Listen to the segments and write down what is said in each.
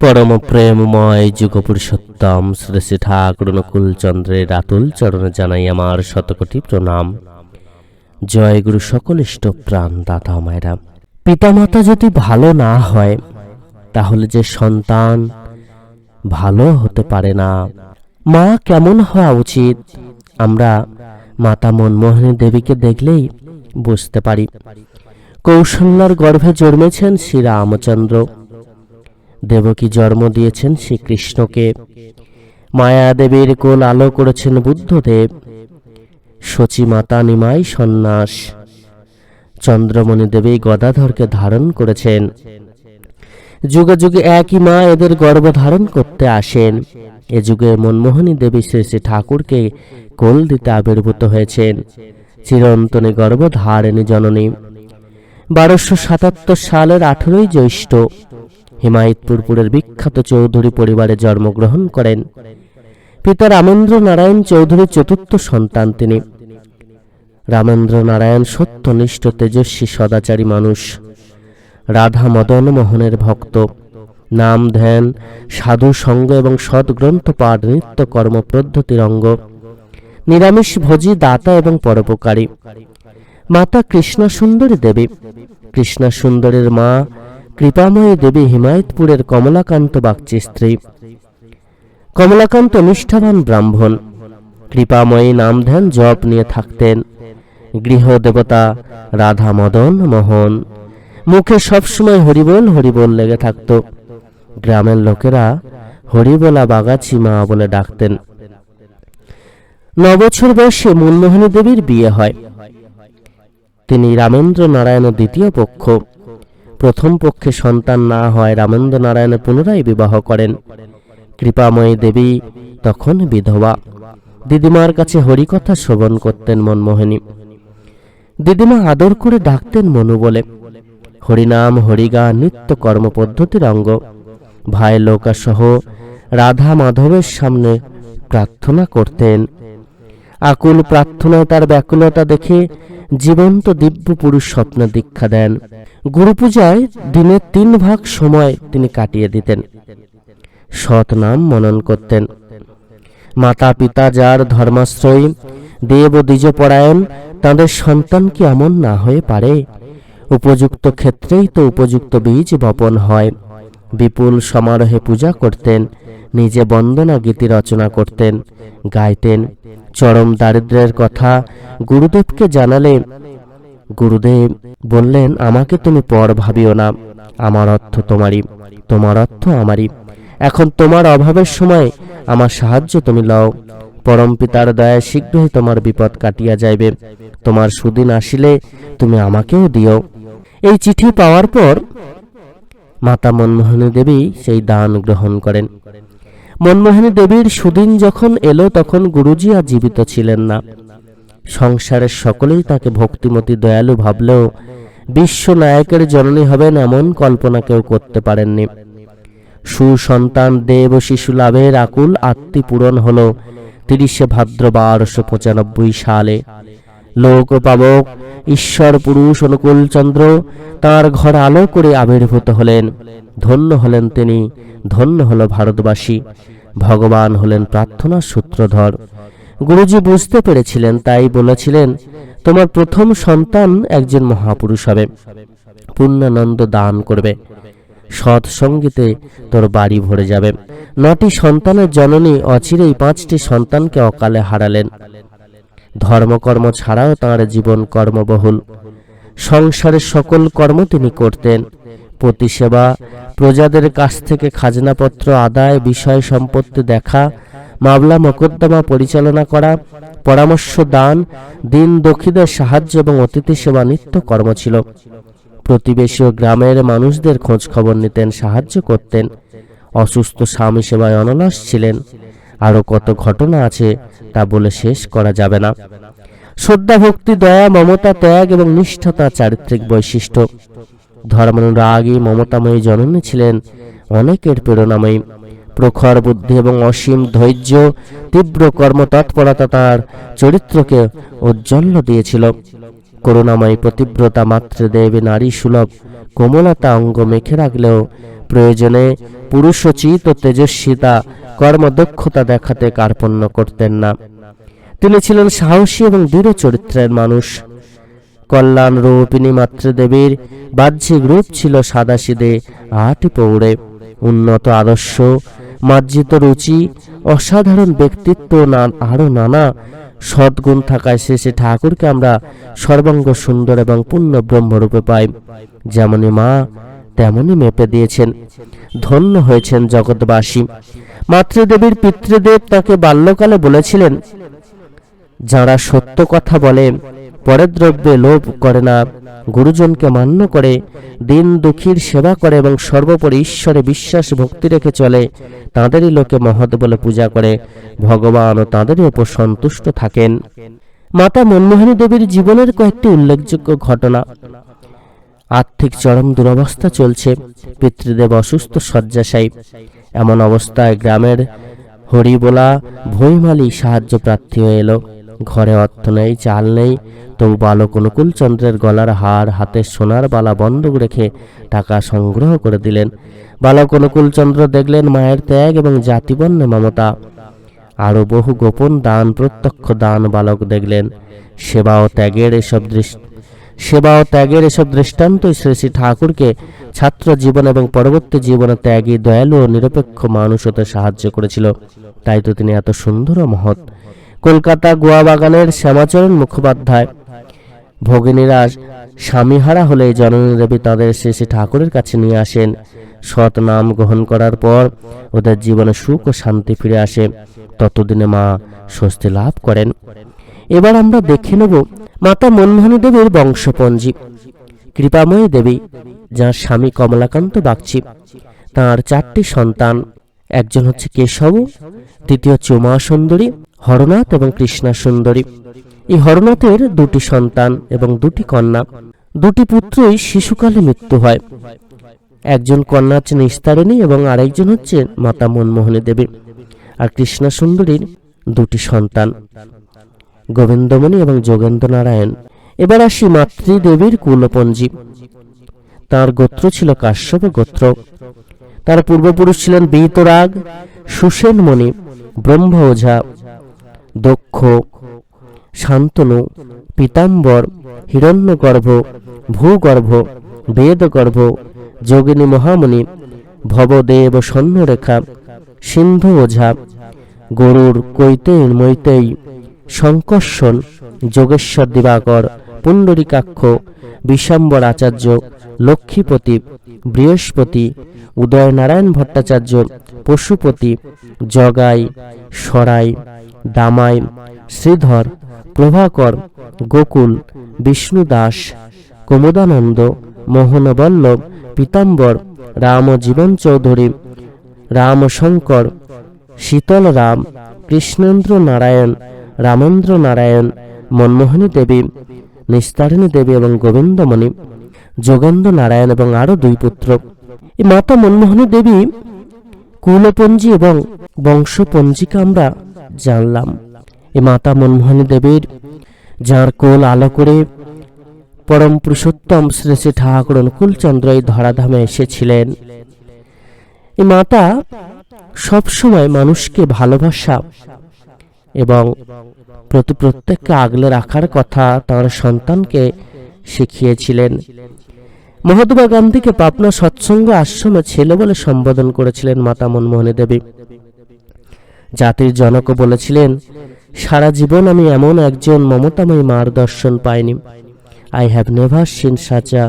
পরম প্রেমময় যুগপুরুষোত্তম শ্রী শ্রী ঠাকুর অনুকূল চন্দ্রের আতুল চরণে জানাই আমার শতকোটি প্রণাম। জয় গুরু সকল ইষ্ট প্রাণ দাতা মায়েরা। পিতামাতা যদি ভালো না হয়, তাহলে যে সন্তান ভালো হতে পারে না। মা কেমন হওয়া উচিত? আমরা মাতা মনমোহিনী দেবীকে দেখলেই বুঝতে পারি। কৌশল্যার গর্ভে জন্মেছেন শ্রী রামচন্দ্র। দেবকী জন্ম দিয়েছেন শ্রীকৃষ্ণকে। মায়া দেবীর কোল আলো করেছেন বুদ্ধদেব। শচী মাতা নিমাই সন্ন্যাস। চন্দ্রমণি দেবী গদাধরকে ধারণ করেছেন। যুগে যুগে একই মা এদের গর্ভ ধারণ করতে আসেন। এ যুগে মনমোহনী দেবী শ্রী শ্রী ঠাকুরকে কোল দিতে আবির্ভূত হয়েছেন। চিরন্তনী গর্ভ ধারিণী জননী। বারোশো সাতাত্তর সালের আঠেরোই জ্যৈষ্ঠ হিমায়তপুরপুরের বিখ্যাত চৌধুরী পরিবারে জন্মগ্রহণ করেন। পিতা রামেন্দ্র নারায়ণ চৌধুরীর চতুর্থ সন্তান তিনি। রামেন্দ্র নারায়ণ সত্যনিষ্ঠ, তেজস্বী, সদাচারী মানুষ। রাধা মদন মোহনের ভক্ত। নাম ধ্যান, সাধু সঙ্গ এবং সদ্গ্রন্থ পাঠ, নিত্য কর্ম পদ্ধতির অঙ্গ নিরামিষ ভোজী, দাতা এবং পরোপকারী। মাতা কৃষ্ণা সুন্দরী দেবী। কৃষ্ণা সুন্দরীর মা কৃপাময়ী দেবী হিমায়তপুরের কমলাকান্ত বাগচি স্ত্রী। কমলাকান্ত নিষ্ঠাবান ব্রাহ্মণ। কৃপাময়ী নাম ধ্যান জপ নিয়ে থাকতেন। গৃহদেবতা রাধা মদন মোহন। মুখে সবসময় হরিবোল হরিবোল লেগে থাকত। গ্রামের লোকেরা হরিবোলা বাগাছি মা বলে ডাকতেন। নবছর বয়সে মনমোহিনী দেবীর বিয়ে হয়। তিনি রামেন্দ্র নারায়ণের দ্বিতীয় পক্ষ। প্রথম পক্ষে সন্তান না হয় রামেন্দ্র নারায়ণের পুনরায় বিবাহ করেন। কৃপাময়ী দেবী, তখন বিধবা। দিদিমার কাছে হরিকথা শ্রবণ করতেন মনমোহিনী। দিদিমা আদর করে ডাকতেন মনু বলে। হরিনাম হরিগান নিত্য কর্মপদ্ধতির অঙ্গ। ভাই লৌকা সহ রাধা মাধবের সামনে প্রার্থনা করতেন। আকুল প্রার্থনায় তার ব্যাকুলতা দেখে জীবন্ত দিব্য পুরুষ স্বপ্ন দীক্ষা দেন। গুরু পূজায় দিনের তিন ভাগ সময় তিনি কাটিয়ে দিতেন। সৎ নাম মনন করতেন। মাতা পিতা যার ধর্মাশ্রয়ী, দেব ও দ্বিজপরায়ণ, তাদের সন্তান কি এমন না হয়ে পারে? উপযুক্ত ক্ষেত্রেই তো উপযুক্ত বীজ বপন হয়। বিপুল সমারোহে পূজা করতেন। নিজে বন্দনা গীতি রচনা করতেন, গাইতেন। চরম দারিদ্র্যের কথা গুরুদেবকে জানালে গুরুদেব বললেন, আমাকে তুমি পর ভাবিও না, আমার অর্থ তোমারই, তোমার অর্থ আমারই। এখন তোমার অভাবের সময় আমার সাহায্য তুমি লও। পরম পিতার দয়া শীঘ্রই তোমার বিপদ কাটিয়া যাইবে। তোমার সুদিন আসিলে তুমি আমাকেও দিও। এই চিঠি পাওয়ার পর মাতা মনমোহনী দেবী সেই দান গ্রহণ করেন। মনমোহিনী দেবীর সুদিন যখন এলো, তখন গুরুজি আর জীবিত ছিলেন না। সংসারের সকলেই তাকে ভক্তিমতী, দয়ালু ভাবলেও বিশ্ব নায়কের জননী হবেন এমন কল্পনা কেউ করতে পারেননি। সুসন্তান দেব শিশু লাভের আকুল আত্মীপূরণ হল তিরিশে ভাদ্র বারোশো পঁচানব্বই সালে। লোক পাবক ঈশ্বর, পুরুষ, অনুকূল চন্দ্র, তার ঘর আলো করে আবির্ভূত হলেন। ধন্য হলেন তিনি, ধন্য হল ভারতবাসী। ভগবান হলেন প্রার্থনার সূত্রধর। গুরুজি বুঝতে পেরেছিলেন, তাই বলেছিলেন, তোমার প্রথম সন্তান একজন মহাপুরুষ হবে। পূর্ণানন্দ দান করবে। সৎ সঙ্গীতে তোর বাড়ি ভরে যাবে। নটি সন্তানের জননী অচিরেই পাঁচটি সন্তানকে অকালে হারালেন। ধর্মকর্ম ছাড়াও তাঁর জীবন কর্মবহুল। সংসারের সকল কর্ম তিনি করতেন। প্রতিসেবা, প্রজাদের কাছ থেকে খাজনাপত্র, আদায়, বিষয় সম্পত্তি দেখা, মামলা, মোকদ্দমা পরিচালনা করা, পরামর্শ দান, দিন দক্ষিণের সাহায্য এবং অতিথি সেবা নিত্য কর্ম ছিল। প্রতিবেশী ও গ্রামের মানুষদের খোঁজ খবর নিতেন, সাহায্য করতেন। অসুস্থ স্বামী সেবায় অনলস ছিলেন। আরও কত ঘটনা আছে তা বলে শেষ করা যাবে না। শ্রদ্ধা, ভক্তি, দয়া, মমতা, ত্যাগ এবং নিষ্ঠতা চারিত্রিক বৈশিষ্ট্য। ধর্মানুরাগী, মমতাময়ী জননী ছিলেন অনেকের প্রেরণাময়ী। প্রখর বুদ্ধি এবং অসীম ধৈর্য, তীব্র কর্মতৎপরতা তার চরিত্রকে ঔজ্জ্বল্য দিয়েছিল। করুণাময়ী, প্রতিব্রতা, মাতৃদেবী, নারী সুলভ, কোমলতা, অঙ্গ মেখে রাখলেও প্রয়োজনে পুরুষোচিত তেজস্বিতা কর্মদক্ষতা দেখাতে কার্পণ্য করতেন না। তিনি ছিলেন সাহসী এবং দৃঢ় চরিত্রের মানুষ। কল্যাণ রূপিণী মাতৃদেবীর বাহ্যিক রূপ ছিল সাদাসিদে আটি পৌড়ে। উন্নত আদর্শ, মার্জিত রুচি, অসাধারণ ব্যক্তিত্ব না, আরও নানা সদ্গুণ থাকায় শেষে ঠাকুরকে আমরা সর্বাঙ্গ সুন্দর এবং পূর্ণ ব্রহ্মরূপে পাই। যেমনই মা তেমনই মেপে দিয়েছেন। ধন্য হয়েছেন জগৎবাসী। মাতৃদেবীর পিতৃদেব তাকে বাল্যকালে বলেছিলেন, যারা সত্য কথা বলে, পরের দ্রব্যে লোভ করে না। গুরুজনকে মান্য করে, দিন দুঃখীর সেবা করে এবং সর্বোপরি ঈশ্বরে বিশ্বাস ভক্তি রেখে চলে, তাঁদেরই লোকে মহৎ বলে পূজা করে। ভগবান ও তাঁদেরই ওপর সন্তুষ্ট থাকেন। মাতা মনমোহিনী দেবীর জীবনের কয়েকটি উল্লেখযোগ্য ঘটনা। আর্থিক চরম দুরবস্থা চলছে, পিতৃদেব অসুস্থ শয্যাশায়ী। এমন অবস্থায় গ্রামের হরিবোলা ভৈমালি সাহায্য প্রার্থী হয়ে এলো। ঘরে অর্থ নেই, চাল নেই, তবু বালক অনুকূল চন্দ্রের গলার হার, হাতে সোনার বালা বন্ধক রেখে টাকা সংগ্রহ করে দিলেন। বালক অনুকূল চন্দ্র দেখলেন মায়ের ত্যাগ এবং জাতিবর্ণে মমতা। আরও বহু গোপন দান, প্রত্যক্ষ দান বালক দেখলেন। সেবা ও ত্যাগের এসব দৃশ্য সেবা ও ত্যাগের এসব দৃষ্টান্তই শ্রী শ্রী ঠাকুরকে ছাত্র জীবন এবং পরবর্তী জীবনে ত্যাগী, দয়ালু ও নিরপেক্ষ মানুষ হতে সাহায্য করেছিল। তাই তো তিনি এত সুন্দর ও মহৎ। কলকাতা গোয়া বাগানের শ্যামাচরণ মুখোপাধ্যায় ভগিনীরা স্বামীহারা হলে জননী দেবী তাদের শ্রী ঠাকুরের কাছে নিয়ে আসেন। সৎ নাম গ্রহণ করার পর ওদের জীবনে সুখ ও শান্তি ফিরে আসে। ততদিনে মা স্বস্তি লাভ করেন। এবার আমরা দেখে নেব মাতা মনমোহনী দেবীর বংশপঞ্জি। কৃপাময়ী দেবী, যার স্বামী কমলাকান্ত বাগচি। তার চারটি সন্তান, একজন হচ্ছে কেশব, দ্বিতীয় উমা সুন্দরী, হরনাথ এবং কৃষ্ণা সুন্দরী। এই হরনাথের দুটি সন্তান এবং দুটি কন্যা। দুটি পুত্রই শিশুকালে মৃত্যু হয়। একজন কন্যা হচ্ছে নিস্তারিণী এবং আরেকজন হচ্ছে মাতা মনমোহনী দেবী। আর কৃষ্ণা সুন্দরীর দুটি সন্তান। গোবিন্দমণি এবং যোগেন্দ্র নারায়ণ এবার আসি মাতৃদেবীর কুলপঞ্জী তার গোত্র ছিল কাশ্যপ গোত্র। তার পূর্বপুরুষ ছিলেন বীতরাগ সুসেনমণি ব্রহ্ম ওঝা দক্ষ, শান্তনু, পীতাম্বর, হিরণ্যগর্ভ, ভূগর্ভ, বেদগর্ভ, যোগিনী মহামুনি ভবদেব স্বর্ণরেখা, সিন্ধু ওঝা, গরুর কৈতেয় মৈতেই শঙ্কর্ষণ যোগেশ্বর দিবাকর, পুণ্ডরিকাক্ষ বিশম্বর আচার্য লক্ষ্মীপতি, বৃহস্পতি, উদয়নারায়ণ ভট্টাচার্য, পশুপতি, জগাই, সরাই, দামাই, শ্রীধর, প্রভাকর, গোকুল বিষ্ণু দাস কুমুদানন্দ, মোহনবল্লভ, পীতাম্বর, রামজীবন চৌধুরী, রামশঙ্কর শীতল রাম কৃষ্ণেন্দ্র নারায়ণ রামেন্দ্র নারায়ণ মনমোহনী দেবী, নিস্তারিণী দেবী এবং গোবিন্দমণি যোগেন্দ্র নারায়ণ এবং আরও দুই পুত্র। এই মাতা মনমোহনী দেবী, কুলপঞ্জি এবং বংশপঞ্জিকা আমরা জানলাম। এই মাতা মনমোহনী দেবীর, যার কোল আলো করে পরম পুরুষোত্তম শ্রী শ্রী ঠাকুর অনুকূলচন্দ্র এই ধরাধামে এসেছিলেন। এই মাতা সবসময় মানুষকে ভালোবাসা এবং প্রতি প্রত্যেককে আগলে রাখার কথা তার সন্তানকে শিখিয়েছিলেন। মহাত্মা গান্ধীকে পাবনা সৎসঙ্গ আশ্রমে ছেলে বলে সম্বোধন করেছিলেন মাতা মনমোহনী দেবী। জাতির জনকও বলেছিলেন, সারা জীবন আমি এমন একজন মমতাময়ী মার দর্শন পাইনি। I have never seen such a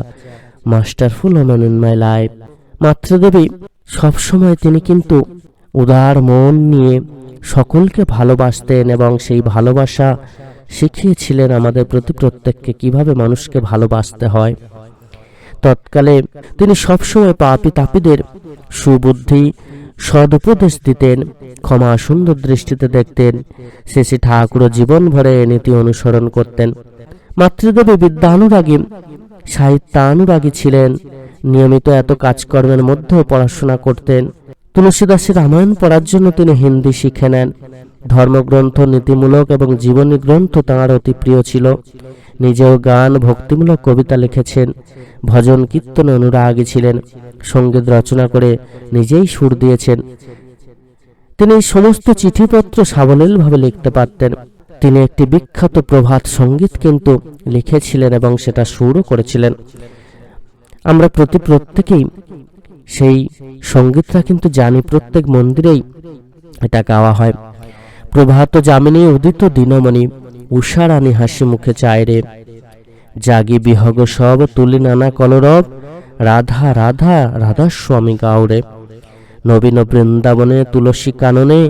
masterful woman in my life মাতৃদেবী, সবসময় তিনি কিন্তু উদার মন নিয়ে সকলকে ভালোবাসতেন এবং সেই ভালোবাসা শিখিয়েছিলেন আমাদের প্রতি প্রত্যেককে কীভাবে মানুষকে ভালোবাসতে হয়। তৎকালে তিনি সবসময় পাপি তাপিদের সুবুদ্ধি, সদুপদেশ দিতেন, ক্ষমা সুন্দর দৃষ্টিতে দেখতেন শেষে ঠাকুর জীবন ভরে এ নীতি অনুসরণ করতেন। মাতৃদেবী বিদ্যানুরাগী, সাহিত্যানুরাগী ছিলেন, নিয়মিত এত কাজকর্মের মধ্যেও পড়াশোনা করতেন। তুলসীদাসের রামায়ণ পড়ার জন্য তিনি হিন্দি শিখে নেন। ধর্মগ্রন্থ, নীতিমূলক এবং জীবনী গ্রন্থ তাঁর অতি প্রিয় ছিল। নিজেও গান, ভক্তিমূলক কবিতা লিখেছেন। ভজন, কীর্তনে অনুরাগী ছিলেন। সংগীত রচনা করে নিজেই সুর দিয়েছেন। তিনি সমস্ত চিঠিপত্র সাবলীলভাবে লিখতে পারতেন। তিনি একটি বিখ্যাত প্রভাত সংগীত কিন্তু লিখেছিলেন এবং সেটা সুরও করেছিলেন। আমরা প্রতি প্রত্যেকেই সেই সঙ্গীতটা কিন্তু জানি প্রত্যেক মন্দিরেই এটা গাওয়া হয়। প্রভাত যামিনী উদিত দিনমণি উষারানী হাসি মুখে চায় রে। জাগি বিহগ সব তুলি নানা কলরব, রাধা রাধা রাধা স্বামী গাওরে নবীন বৃন্দাবনে তুলসী কাননে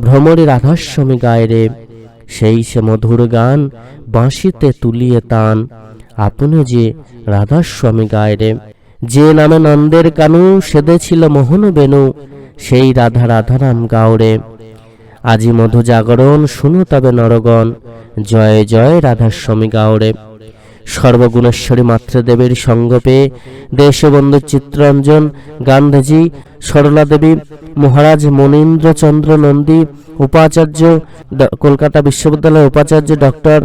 ভ্রমরে রাধাস্বামী গায় রে। সেই সে মধুর গান বাঁশিতে তুলিয়ে তান, আপনি যে রাধাস্বামী গায় রে। যে নামে নন্দের কানু সেদে মোহন বেনু, সেই রাধা রাধারাম গাওরে। আজি মধু জাগরণ, শুনু তবে নরগণ, জয় জয় রাধাস্বামী গাওরে। সর্বগুণেশ্বরী মাতৃদেবীর সঙ্গ পেয়ে দেশবন্ধু চিত্তরঞ্জন, গান্ধীজি, সরলা দেবী, মহারাজ মনীন্দ্রচন্দ্র নন্দী, উপাচার্য কলকাতা বিশ্ববিদ্যালয়ের উপাচার্য ডক্টর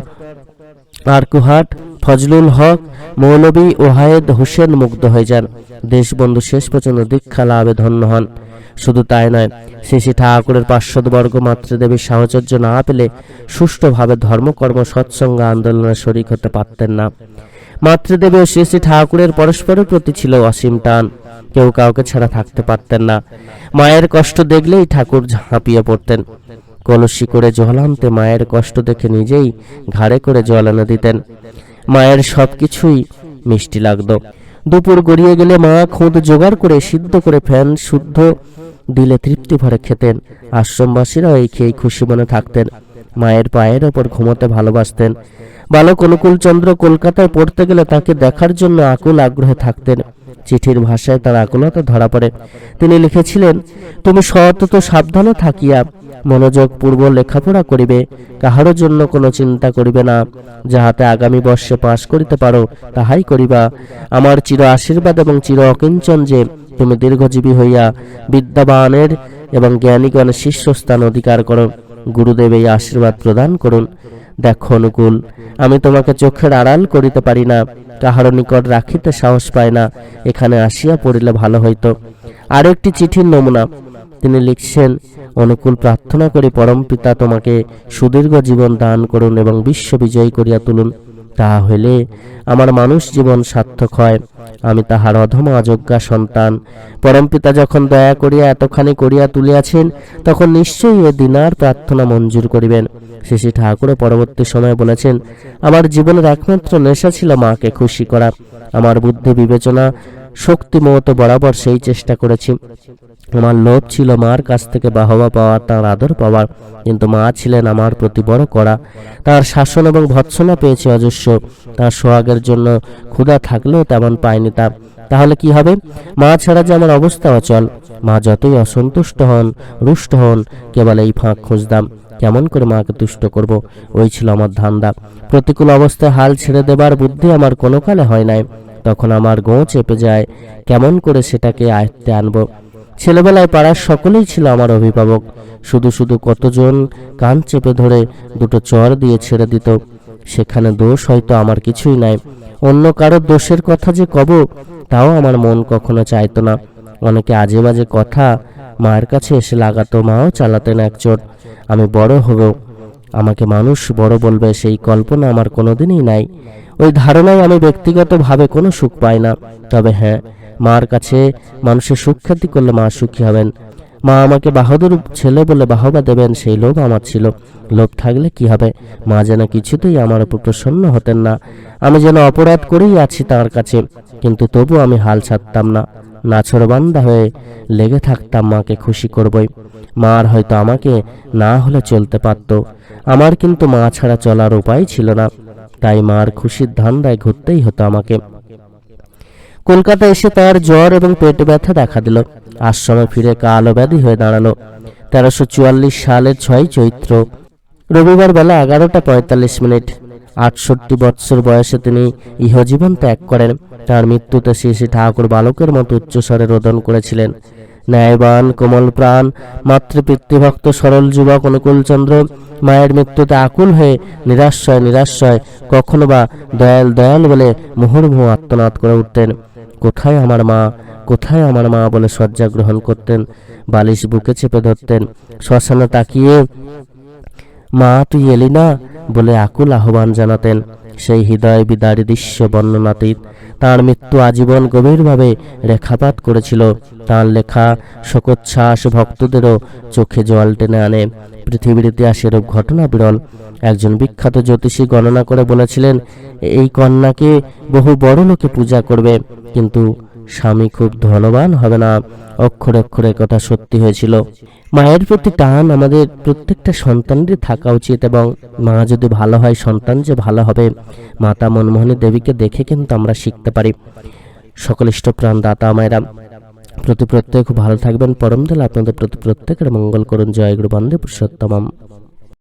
আরকুহাট ফজলুল হক, মৌলবী ওহায়েদ হোসেন মুগ্ধ হয়ে যান। দেশবন্ধু শেষ পর্যন্ত দীক্ষা লাভে ধন্য হন। শুধু তাই নয় শ্রী ঠাকুরের পার্শ্বদবর্গ মাতৃদেবীর সাহচর্য না পেলে সুষ্ঠুভাবে ধর্মকর্ম সৎসঙ্গ আন্দোলনে শরিক হতে পারতেন না। মাতৃদেবী ও শ্রী শ্রী ঠাকুরের পরস্পরের প্রতি ছিল অসীম টান। কেউ কাউকে ছাড়া থাকতে পারতেন না। মায়ের কষ্ট দেখলেই ঠাকুর ঝাঁপিয়ে পড়তেন। কলসি করে জল আনতে মায়ের কষ্ট দেখে নিজেই ঘাড়ে করে জল এনে দিতেন। মায়ের সব কিছুই মিষ্টি লাগতো। দুপুর গড়িয়ে গেলে মা খুদ জোগাড় করে সিদ্ধ করে ফ্যান শুদ্ধ দিলে তৃপ্তি ভরে খেতেন। আশ্রমবাসীরাও এই খেয়ে খুশি মনে থাকতেন। মায়ের পায়ের ওপর ঘুমোতে ভালোবাসতেন। বালক অনুকূলচন্দ্র কলকাতায় পড়তে গেলে তাকে দেখার জন্য আকুল আগ্রহে থাকতেন। চিঠির ভাষায় তার আকুলতা ধরা পড়ে। তিনি লিখেছিলেন, তুমি সতত সাবধানে থাকিয়া মনোযোগ পূর্ব লেখাপড়া করিবে, কাহারও জন্য কোনো চিন্তা করিবে না। যাহাতে আগামী বর্ষে পাশ করিতে পারো, তাহাই করিবা। আমার চির আশীর্বাদ এবং চির অকিঞ্চন যে তুমি দীর্ঘজীবী হইয়া বিদ্যাবানের এবং জ্ঞানীগণের শীর্ষস্থান অধিকার করো। গুরুদেব এই আশীর্বাদ প্রদান করুন। দেখো অনুকূল, আমি তোমাকে চোখের আড়াল করিতে পারি না কাহারও নিকট রাখিতে সাহস পায় না, এখানে আসিয়া পড়িলে ভালো হইতো। আর একটি চিঠির নমুনা, তিনি লিখছেন, অনুকূল প্রার্থনা করি পরম পিতা তোমাকে সুদীর্ঘ জীবন দান করুন এবং বিশ্ব বিজয়ী করিয়া তুলুন। তাহা হইলে আমার মানুষ জীবন সার্থক হয়। আমি তাহার অধম অযোগ্যা সন্তান। পরমপিতা যখন দয়া করিয়া এতখানি করিয়া তুলিয়াছেন, তখন নিশ্চয়ই এ দিনার প্রার্থনা মঞ্জুর করিবেন। শ্রী ঠাকুরও পরবর্তী সময়ে বলেছেন, আমার জীবনের একমাত্র নেশা ছিল মাকে খুশি করা। আমার বুদ্ধি বিবেচনা শক্তি মতো বরাবর সেই চেষ্টা করেছি। আমার লোভ ছিল মার কাছ থেকে বাহবা পাওয়ার তার আদর পাওয়ার কিন্তু মা ছিলেন আমার প্রতি বড় কড়া। তার শাসন এবং ভৎসনা পেয়েছে অজস্র। তার সোহাগের জন্য ক্ষুধা থাকলেও তেমন পায়নি তা। তাহলে কি হবে? মা ছাড়া যে আমার অবস্থা অচল। মা যতই অসন্তুষ্ট হন, রুষ্ট হন, কেবল এই ফাঁক খুঁজতাম। কেমন করে মাকে তুষ্ট করব? ওই ছিল আমার ধান্দা। প্রতিকূল অবস্থায় হাল ছেড়ে দেবার বুদ্ধি আমার কোনো কালে হয় নাই। তখন আমার গোঁ চেপে যায়, কেমন করে সেটাকে আয়ত্তে আনব? ছেলেবেলায় পাড়ার সকলেই ছিল আমার অভিভাবক। শুধু শুধু কতজন কান চেপে ধরে দুটো চর দিয়ে ছেড়ে দিত, সেখানে দোষ হয়তো আমার কিছুই নাই। অন্য কারোর দোষের কথা যে কব, তাও আমার মন কখনো চাইতো না। অনেকে আজে বাজে কথা মায়ের কাছে এসে লাগাতো, মাও চালাতেন এক চোট, আমি বড় হব। আমাকে মানুষ বড় বলবে, সেই কল্পনা আমার কোনোদিনই নাই। ওই ধারণায় আমি ব্যক্তিগতভাবে কোনো সুখ পাই না। তবে হ্যাঁ মার কাছে মানুষের সুখ্যাতি করলে মা সুখী হবেন। মা আমাকে বাহাদুর ছেলে বলে বাহবা দেবেন, সেই লোভ আমার ছিল। লোভ থাকলে কি হবে? মা যেন কিছুতেই আমার উপর প্রসন্ন হতেন না। আমি যেন অপরাধ করেই আছি তার কাছে, কিন্তু তবু আমি হাল ছাড়তাম না। নাছরবান্দা হয়ে লেগে থাকতাম মাকে খুশি করবই। মার হয়তো আমাকে না হলে চলতে পারত। আমার কিন্তু মা ছাড়া চলার উপায় ছিল না। তাই মার খুশির ধান্দায় ঘুরতেই হতো আমাকে। কলকাতা এসে তার জ্বর এবং পেট ব্যথা দেখা দিল। আশ্রমে ফিরে কালো ব্যাধি হয়ে দাঁড়াল। তেরোশো চুয়াল্লিশ সালের ছয় চৈত্র, রবিবার বেলা এগারোটা পঁয়তাল্লিশ মিনিট। আটষট্টি বৎসর বয়সে তিনি ইহজীবন ত্যাগ করেন। তার মৃত্যুতে শ্রী শ্রী ঠাকুর বালকের মতো উচ্চস্বরে রোদন করেছিলেন। ন্যায়বান, কোমল প্রাণ, মাতৃপিতৃভক্ত, সরল যুবক অনুকূলচন্দ্র মায়ের মৃত্যুতে আকুল হয়ে নিরাশ্রয় নিরাশ্রয়, কখনো বা দয়াল দয়াল বলে মুহুর্মুহু আত্মনাদ করে উঠতেন। কোথায় আমার মা? কোথায় আমার মা বলে শয্যা গ্রহণ করতেন? বালিশ বুকে চেপে ধরতেন। শ্মশানে তাকিয়ে, মা, তুই এলি না? বলে আকুল আহ্বান জানাতেন। সেই হৃদয় বিদারী দৃশ্য বর্ণনাতীত। তাঁর মৃত্যু আজীবন গভীরভাবে রেখাপাত করেছিল। তাঁর লেখা শোকোচ্ছ্বাস ভক্তদেরও চোখে জল টেনে আনে। পৃথিবীর ইতিহাস এরূপ ঘটনা বিরল। একজন বিখ্যাত জ্যোতিষী গণনা করে বলেছিলেন, এই কন্যাকে বহু বড় লোকে পূজা করবে, কিন্তু স্বামী খুব ধনবান, হবে না? অক্ষরে অক্ষরে কথা সত্যি হয়েছিল। মায়ের প্রতি টান আমাদের প্রত্যেকটা সন্তানেরই থাকা উচিত এবং মা যদি ভালো হয়, সন্তান যে ভালো হবে, মাতা মনমোহনী দেবীকে দেখে কিন্তু আমরা শিখতে পারি। সকল ইষ্টপ্রাণ দাতা মায়েরা, প্রতি প্রত্যেক ভালো থাকবেন। পরম দিল আপনাদের প্রতি প্রত্যেকের মঙ্গল করুন। জয় গুরু বন্দে পুরুষোত্তমম।